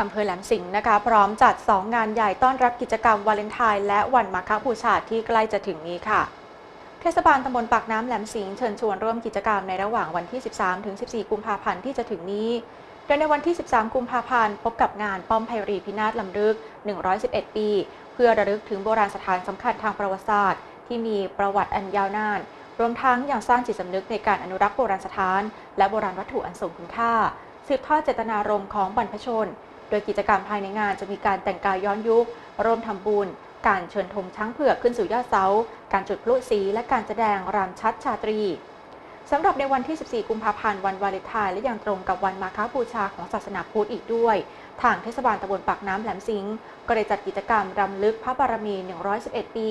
อำเภอแหลมสิงห์นะคะ พร้อมจัด 2 งานใหญ่ต้อนรับกิจกรรมวาเลนไทน์และวันมาฆบูชาที่ใกล้จะถึงนี้ค่ะ เทศบาลตำบลปากน้ำแหลมสิงห์เชิญชวนร่วมกิจกรรมในระหว่างวันที่ 13-14 กุมภาพันธ์ที่จะถึงนี้ โดยในวันที่ 13 กุมภาพันธ์พบกับงานป้อมไพรีพินาศลำลึก 111 ปี เพื่อระลึกถึงโบราณสถานสำคัญทางประวัติศาสตร์ ที่มีประวัติอันยาวนานรวมทั้งยังสร้างจิตสำนึกในการอนุรักษ์โบราณสถาน และโบราณวัตถุอันทรงคุณค่า สืบทอดเจตนารมณ์ของบรรพชน โดยกิจกรรมภายในงานจะมีการแต่งกายย้อนยุค ร่วมทำบุญ การเชิญธงช้างเผือกขึ้นสู่ยอดเสา การจุดพลุสี และการแสดงรำชัดชาตรีสำหรับในวันที่ 14 กุมภาพันธ์ วันวาเลนไทน์และยังตรงกับวันมาฆบูชาของศาสนาพุทธอีกด้วย ทางเทศบาลตำบลปากน้ำแหลมสิงห์ก็ได้จัดกิจกรรมรำลึกพระบารมี 111 ปี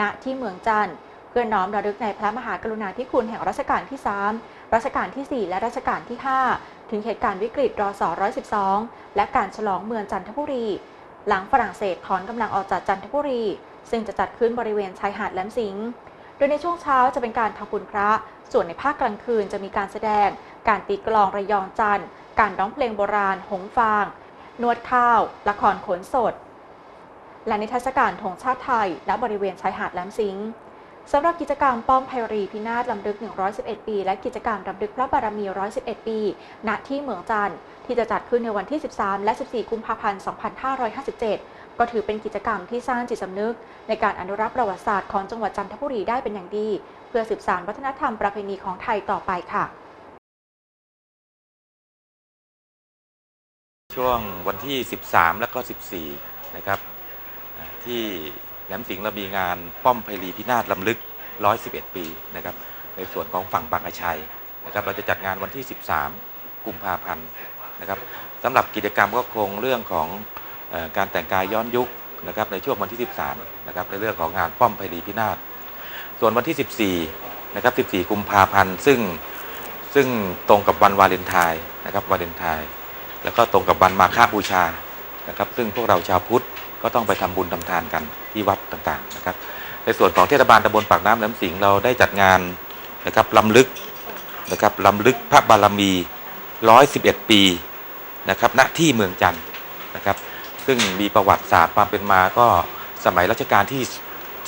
ณ ที่เมืองจันทร์เพื่อน้อมระลึกในพระมหากรุณาธิคุณแห่งรัชกาลที่ 3 รัชกาลที่ 4 และรัชกาลที่ 5 ถึงเหตุการณ์วิกฤตรศ112 และการฉลองเมืองจันทบุรี หลังฝรั่งเศสถอนกำลังออกจากจันทบุรี ซึ่งจะจัดขึ้นบริเวณชายหาดแหลมสิงห์โดยในช่วงเช้าจะเป็นการทำบุญพระ ส่วนในภาคกลางคืนจะมีการแสดง การตีกลองระยองจันทร์การร้องเพลงโบราณ หงฟาง นวดข้าว ละครขนสด และนิทรรศการธงชาติไทย ณ บริเวณชายหาดแหลมสิงห์ สำหรับกิจกรรมป้อมไพรีพินาศลำลึก 111 ปี และกิจกรรมรำลึกพระบารมี 111 ปี ณ ที่เมืองจันทร์ที่จะจัดขึ้นในวันที่ 13 และ 14 กุมภาพันธ์ 2557 ก็ถือเป็นกิจกรรมที่สร้างจิตสำนึก ในการอนุรักษ์ประวัติศาสตร์ของจังหวัดจันทบุรีได้เป็นอย่างดี เพื่อสืบสานวัฒนธรรมประเพณีของไทยต่อไปค่ะ ช่วงวันที่ 13 และก็ 14 นะครับที่ แหลมสิงห์เรามีงานป้อมไพรีพินาศลำลึก 111 ปีนะครับในส่วนของฝั่งบางกระชัยนะครับเราจะจัดงานวันที่ 13 กุมภาพันธ์นะครับสำหรับกิจกรรมก็คงเรื่องของอการแต่งกายย้อนยุคนะครับในช่วงวันที่ 13นะครับในเรื่องของงานป้อมไพรีพินาศส่วนวันที่ 14นะครับ14 กุมภาพันธ์ซึ่งซึ่งตรงกับวันวาเลนไทน์นะครับวาเลนไทน์แล้วก็ตรงกับวันมาฆบูชานะครับซึ่งพวกเราชาวพุทธ ก็ต้องไปทำบุญทำทานกันที่วัดต่างๆนะครับ ในส่วนของเทศบาลตำบลปากน้ำแหลมสิงห์เราได้จัดงานนะครับลำลึกนะครับลำลึกพระบารมี 111 ปีนะครับณที่เมืองจันทร์นะครับ ซึ่งมีประวัติศาสตร์ความเป็นมาก็สมัยรัชกาลที่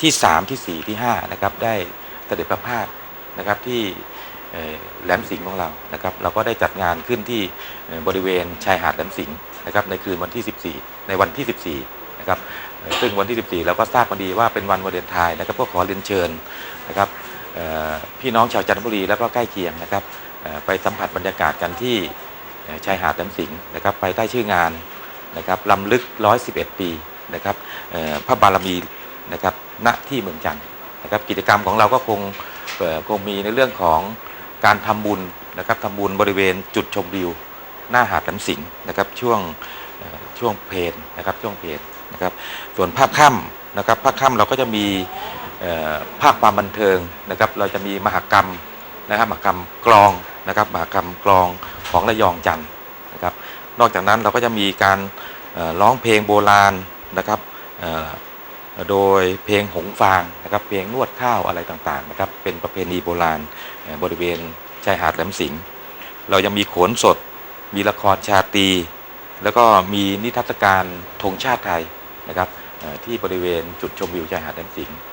ที่ 3 ที่ 4 ที่5นะครับได้เสด็จประพาสนะครับที่แหลมสิงห์ของเรานะครับ เราก็ได้จัดงานขึ้นที่บริเวณชายหาดแหลมสิงห์นะครับในคืนวันที่ 14 ในวันที่ 14 นะครับซึ่งวันที่ 14 เราก็ทราบมาดีว่าเป็นวันวาเลนไทน์นะครับก็ขอเรียนเชิญนะครับพี่น้องชาวจันทบุรีแล้วก็ใกล้เคียงนะครับไปสัมผัสบรรยากาศกันที่ชายหาดแหลมสิงห์นะครับไปใต้ชื่องานนะครับลำลึก 111 ปีนะครับพระบารมีนะครับณที่เมืองจันทร์นะครับกิจกรรมของเราก็คงคงมีในเรื่องของการทำบุญนะครับทำบุญบริเวณจุดชมวิว หน้าหาดแหลมสิงห์นะครับช่วง ช่วงเพลนนะครับช่วงเพลนนะครับส่วนภาคค่ำนะครับภาคค่ำเราก็จะมีภาคความบันเทิงนะครับเราจะมีมหกรรมนะครับมหกรรมกลองนะครับมหกรรมกลองของระยองจันทร์นะครับนอกจากนั้นเราก็จะมีการร้องเพลงโบราณนะครับโดยเพลงหงฟางนะครับเพลงนวดข้าวอะไรต่างๆนะครับเป็นประเพณีโบราณบริเวณชายหาดแหลมสิงห์เรายังมีโขนสด มีละครชาตรี แล้วก็มีนิทรรศการธงชาติไทยนะครับที่บริเวณจุดชมวิวชายหาดแหลมสิงห์